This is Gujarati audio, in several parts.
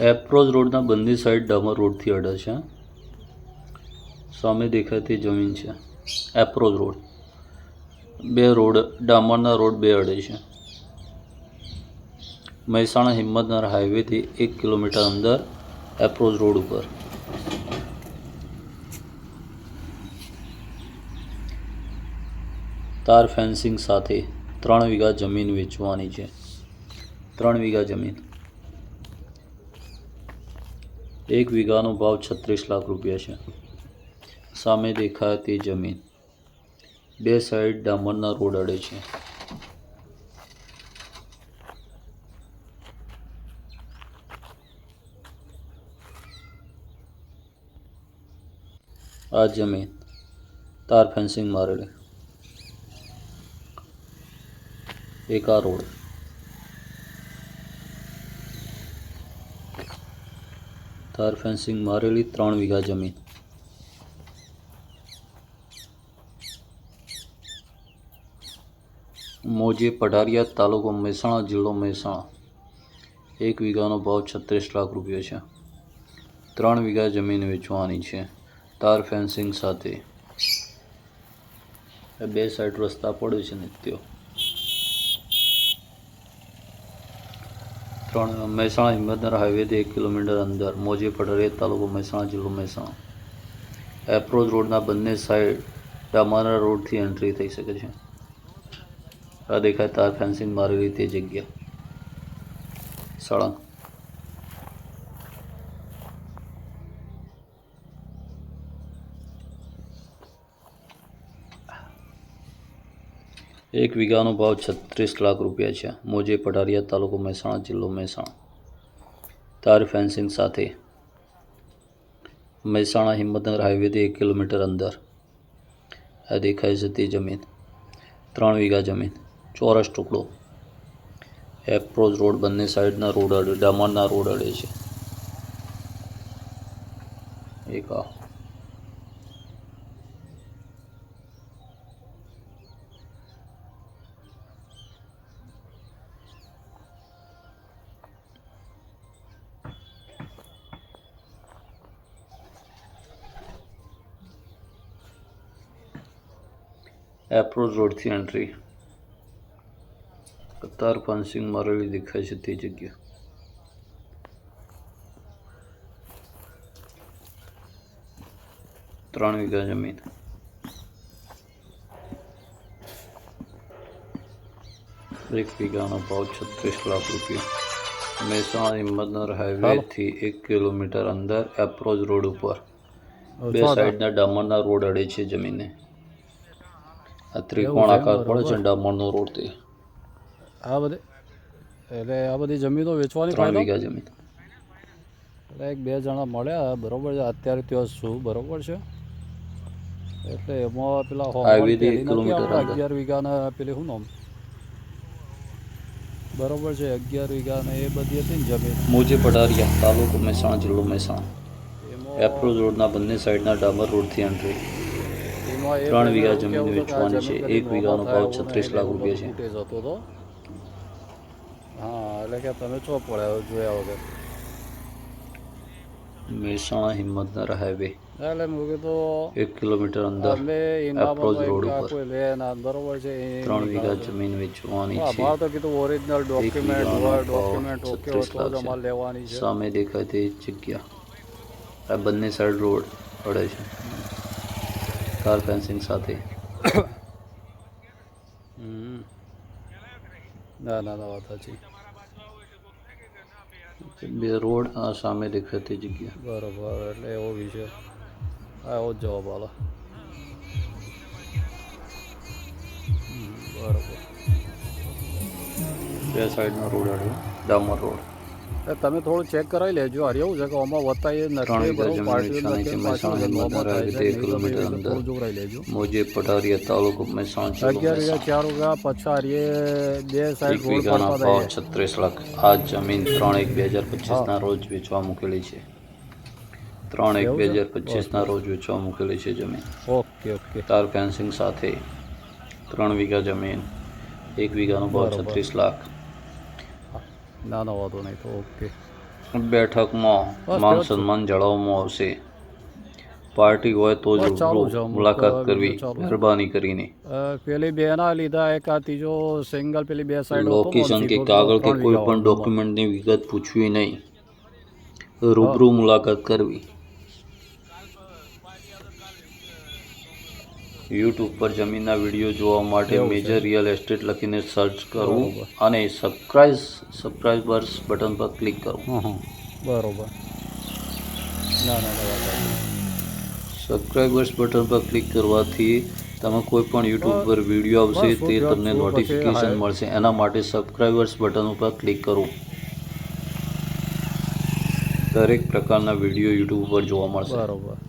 એપ્રોચ રોડના બંને સાઈડ ડામર રોડથી અડે છે. સામે દેખાતી જમીન છે. Approach road. બે રોડ, ડામરના રોડ બે અડે છે. મહેસાણા હિંમતનગર હાઈવેથી એક કિલોમીટર અંદર એપ્રોચ રોડ ઉપર. તાર ફેન્સિંગ સાથે ત્રણ વીઘા જમીન વેચવાની છે. ત્રણ વીઘા જમીન. એક વીઘાનો ભાવ છત્રીસ લાખ રૂપિયા છે. સામે દેખાય તે જમીન. બે સાઈડ ડામરના રોડ અડે છે. આ જમીન તાર ફેન્સિંગ મારેલી. એક આ રોડ. તાર ફેન્સિંગ મારેલી ત્રણ વીઘા જમીન. મોજી પઢારિયા તાલુકો મહેસાણા, જિલ્લો મહેસાણા. એક વીઘાનો ભાવ છત્રીસ લાખ રૂપિયા છે. ત્રણ વીઘા જમીન વેચવાની છે. તાર ફેન્સિંગ સાથે. બે સાઈડ રસ્તા પડે છે નિત્યો ત્રણ મહેસાણા હિંમતનગર હાઈવેથી એક કિલોમીટર અંદર મોજે પટરે તાલુકો મહેસાણા જિલ્લો મહેસાણા. એપ્રોચ રોડના બંને સાઈડ ડામારા રોડથી એન્ટ્રી થઈ શકે છે. આ દેખાય તાર ફેન્સિંગ મારેલી તે જગ્યા. સળંગ એક વીઘાનો ભાવ છત્રીસ લાખ રૂપિયા છે. મોજે પઢારિયા તાલુકો મહેસાણા જિલ્લો મહેસાણા. તાર ફેન્સિંગ સાથે મહેસાણા હિંમતનગર હાઈવેથી એક કિલોમીટર અંદર. આ દેખાય છે તે જમીન. ત્રણ વીઘા જમીન. ચોરસ ટુકડો. એપ્રોચ રોડ બંને સાઈડના રોડ અડે ડામરના રોડ અડે છે. એક આ. એપ્રોચ રોડથી એન્ટ્રી કતાર ફાન્સિંગ મારેલી દેખાય છે તે જગ્યા. ત્રણ વીઘા જમીન. એક વીઘાનો ભાવ છત્રીસ લાખ રૂપિયા. મહેસાણા હિંમતનગર હાઈવેથી એક કિલોમીટર અંદર એપ્રોચ રોડ ઉપર. બે સાઈડના ડામરના રોડ અડે છે જમીને. આ ત્રિકોણ આકાર પડે છે ને ડામરનો રોડ તે આ બધી એટલે આ બધી જમીનો વેચવાની ત્રણ વીઘા જમીન. એટલે એક બે જણા મળ્યા બરોબર છે અત્યારે ત્યાં શું બરોબર છે. એટલે એમાં પેલા. અગિયાર વીઘાના પેલી શું નામ? બરોબર છે અગિયાર વીઘાને એ બધી હતી ને જમીન. મોજે પઢારિયા તાલુકો મહેસાણા જિલ્લો મહેસાણા. એપ્રોચ રોડના બંને સાઈડના ડામર રોડથી એન્ટ્રી ત્રણ વીઘા જમીન વેચવાની છે. એક વીઘાનો ભાવ છત્રીસ લાખ રૂપિયા છે. હા એટલે કે તમે ચો પડ્યા જોયા વગર. મહેસાણા હિંમતનગર હાઈવે એટલે મેં કીધું એક કિલોમીટર અંદર એપ્રોચ રોડ ઉપર. ત્રણ વીઘા. જમીન વેચવાની છે. તો કીધું ઓરિજિનલ ડોક્યુમેન્ટ હોય ડોક્યુમેન્ટ ઓકે હોય તો જ લાખ છે. અમારે લેવાની છે. સામે દેખાય તે જગ્યા. આ બંને સાઈડ રોડ પડે છે. કાર ફેન્સિંગ સાથે હમ. ના ના ના વાત સાચી બે રોડ આ સામે દેખાતી જગ્યા બરોબર એટલે એવો વિષય હા એવો જ જવાબ આલો બરાબર બે સાઈડનો રોડ આવ્યો ડામર રોડ તમે થોડું ચેક કરાવી લેજો. અરે એવું છે કે આમાં વતાય ત્રણ નથી મોજે પઢારિયા તાલુકો મહેસાણા અગિયાર વીઘા મહેસાણા. ચાર વીઘા પછાડીએ બે સાઈડ રોડ પડતા છત્રીસ લાખ. આ જમીન ત્રણ એક બે હજાર પચીસના રોજ વેચવા મૂકેલી છે. ત્રણ એક બે? હજાર પચીસના રોજ વેચવા મૂકેલી છે જમીન. Okay okay. તાર ફેન્સિંગ સાથે ત્રણ વીઘા જમીન એક વીઘાનો ભાવ છત્રીસ લાખ. ના ના વાંધો નહીં તો ઓકે. બેઠકમાં માન સન્માન જાળવવામાં આવશે. પાર્ટી હોય તો જ મુલાકાત કરવી મહેરબાની કરીને. પેલી બે ના લીધા એક આ ત્રીજો સિંગલ પેલી બે સાઈડ લોકેશન કે કાગળ કે કોઈ પણ ડોક્યુમેન્ટની વિગત પૂછવી નહીં. રૂબરૂ મુલાકાત કરવી. યુટ્યુબ પર જમીનના વીડિયો જોવા માટે મેજર રિયલ એસ્ટેટ લખીને સર્ચ કરવું અને સબસ્ક્રાઇબ સબસ્ક્રાઇબર્સ બટન પર ક્લિક કરવું બરોબર. ના ના. સબસ્ક્રાઇબર્સ બટન પર ક્લિક કરવાથી તમે કોઈ પણ યુટ્યુબ પર વીડિયો આવશે તે તમને નોટિફિકેશન મળશે. એના માટે સબસ્ક્રાઇબર્સ બટન ઉપર ક્લિક કરવું દરેક પ્રકારના વીડિયો યુટ્યુબ પર જોવા મળશે. બરોબર.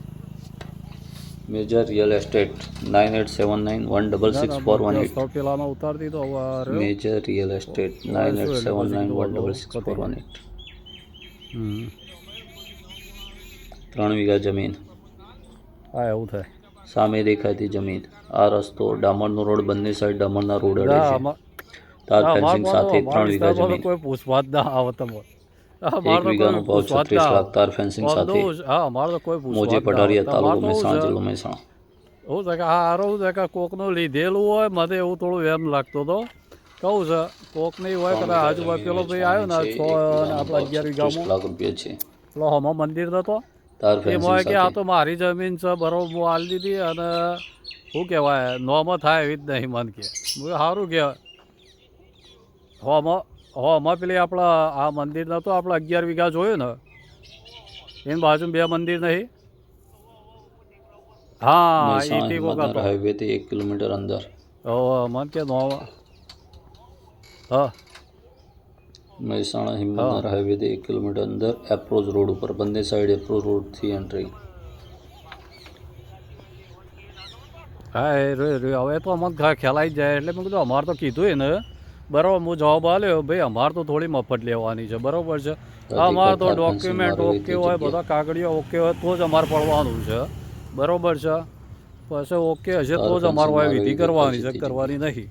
Major real estate nine eight seven nine one double six four one eight ઉતાર દીધો. Major real estate nine eight seven nine one double six four one eight ત્રણ વીઘા જમીન. હા એવું થાય. સામે દેખાતી જમીન. આ રસ્તો ડામરનો રોડ બંને સાઈડ ડામરના રોડ અડે છે. તાર ફેન્સિંગ સાથે ત્રણ વીઘા જમીન. કોઈ પૂછવા જ ના આવે તમારે. એક વીઘાનો ભાવ છત્રીસ લાખ તાર ફેન્સિંગ સાથે. હા અમારે તો કોઈ પૂછવા મોજે જ ના આવે. પઢારિયા તાલુકો તમારે તો શું મહેસાણા જિલ્લો મહેસાણા. એવું છે કે હારું છે કે કોકનું લીધેલું હોય મને એવું થોડું એમ લાગતો હતો કહું છે કોક હોય કદાચ આજુબાજુ પેલો ભાઈ આવ્યો ને છ ને અગિયાર વીઘામાં. લાખ રૂપિયા છે. પેલો હમો મંદિર હતો. તાર એ ફેન્સિંગ મોય કે આ તો મારી જમીન છે બરોબર હું દીધી અને શું કહેવાય નોમાં થાય એવી જ નહીં મન કે. સારું કહેવાય હોમાં હોમાં પેલી આપણા આ મંદિર નહોતું આપણે અગિયાર વીઘા જોયું ને. એની બાજુ બે મંદિર નહીં. હા કોક હાઈવે થી એક કિલોમીટર અંદર. હવે મન કે નો હા. મહેસાણા હિંમતનગર હાઈવે થી એક કિલોમીટર અંદર એપ્રોચ રોડ ઉપર. બંને સાઈડ એપ્રોચ રોડથી એન્ટ્રી હા એ હવે તો અમને ખા- ખ્યાલ આવી જાય એટલે મેં કીધું અમારે તો કીધું એને બરાબર હું જવાબ આલ્યો ભાઈ અમારે તો થોડી મફત લેવાની છે. બરાબર છે. અમારે તો ડોક્યુમેન્ટ ઓકે હોય બધા કાગળિયા ઓકે હોય તો જ અમારે પડવાનું છે. બરાબર છે. પછી ઓકે હશે તો જ અમારે હોય વિધિ કરવાની છે કરવાની નહીં.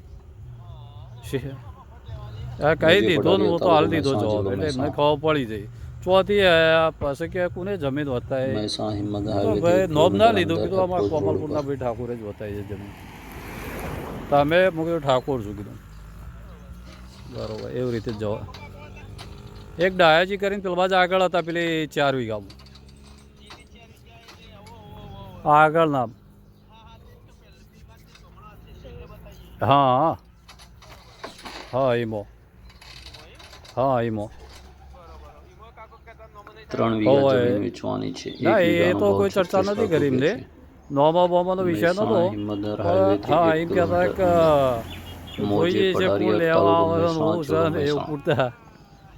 કહી દીધો ને હું તો હાલ દીધો જવાબ એટલે એમને ખબર પડી જઈ ચોથી પછી કે કોને જમીન વતાય? તો ભાઈ નોબ ના લીધું કીધું અમારા કોમલપુરના ભાઈ ઠાકોરે જ વતાય છે જમીન. તમે મૂક્યું ઠાકોર છું કીધું. બરોબર એવી રીતે જ જવા. એક ડાયાજી કરીને પેલા આગળ હતા પેલી ચાર વીઘામાં. આગળ ના હા. હા ઈમો. હા ઈમો. ત્રણ વીઘા જમીન વેચવાની છે. ના, એ તો કોઈ ચર્ચા નથી કરી એમને. નોમા બોમાનો. વિષય નતો. હા એમ કહેતા કે મોજે હું મહેસાણા જિલ્લો એવું પૂછતા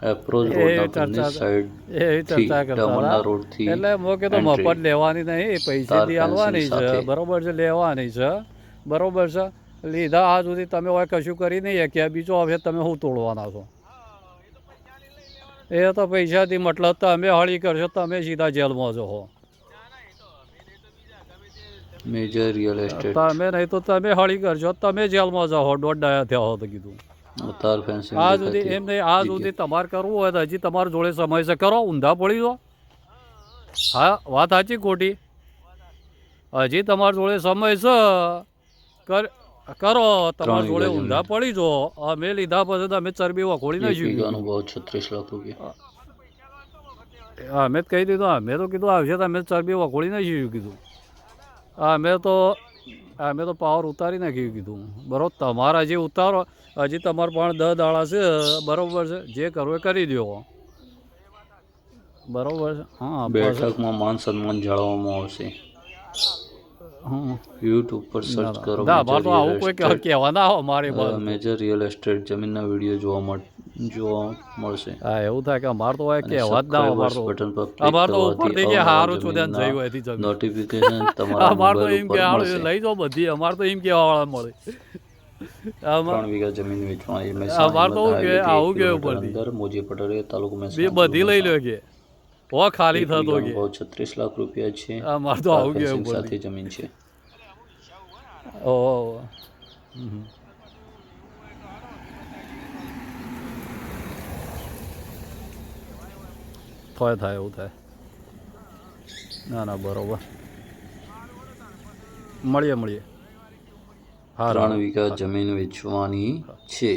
એપ્રોચ રોડના સાઈડથી કરતા ડામરના હતા એટલે મેં કીધું entry. મફત લેવાની નહીં પૈસે દી આલવાની છે. બરોબર છે લેવાની છે. બરોબર છે. લીધા આ સુધી તમે હોય કશું કરી નહીં કે બીજો હવે તમે શું તોડવાના છો? એ તો પૈસાથી મતલબ તમે હળી કરશો તમે સીધા જેલમાં જશો મેજર રિયલ એસ્ટેટ તમે નહીં તો તમે હળી કરજો. તમે જેલમાં જાઓ દોડાયા થયા હો તો કીધું. તાર ફેન્સિંગ આ સુધી એમ નહીં આ સુધી તમારે કરવું હોય તો હજી તમારા જોડે સમય છે. કરો ઊંધા પડી દો હા વાત સાચી ખોટી. હજી તમારા જોડે સમય છે. કર કરો તમારા જોડે ઊંધા પડી જો અમે લીધા પછી અમે ચરબી વખોડી નાખ્યું અનુભવ છત્રીસ લાખ રૂપિયા. હા મેં જ કહી દીધું અમે તો કીધું આવશે તો અમે ચરબી વખોડી નાખ્યું કીધું. અમે તો મેં તો પાવર ઉતારી નાખ્યું કીધું. બરોબર તમારા જે ઉતારો હજી તમારે પણ દસ દાડા છે બરોબર છે જે કરવું એ કરી દો બરોબર છે હા. બેઠકમાં માન સન્માન જાળવવામાં આવશે. યુટ્યુબ પર સર્ચ કરો ના તો આવું કોઈ કહેવા- કહેવા ના આવે મારી મેજર રિયલ એસ્ટેટ જમીનના વીડિયો જોવા મળ જોવા મળશે. હા એવું થાય કે અમાર તો હોય કે વાત ના અમાર. તો બટન પર અમાર તો ઉપર ઉપરથી કે હારું ચોદ્યાને ધ્યાન જઈ હોયથી નોટિફિકેશન તમારા અમારે તો એમ કે હારું લઈ જાઓ બધી. અમારે તો એમ કે વાળા મળે ત્રણ વીઘા જમીન વેચવાની અમાર તો કે આવું કે ઉપર અંદર મોજી પટોરે તાલુકો બે બધી લઈ લો કે. ઓ ખાલી થતો કે. છત્રીસ લાખ રૂપિયા છે. અમારે તો આવું કે ઉપર સાથે જમીન છે. ઓહો હમ. થાય થાય એવું થાય. ના ના બરોબર. મળીએ મળીએ. હા ત્રણ વીઘા જમીન વેચવાની છે.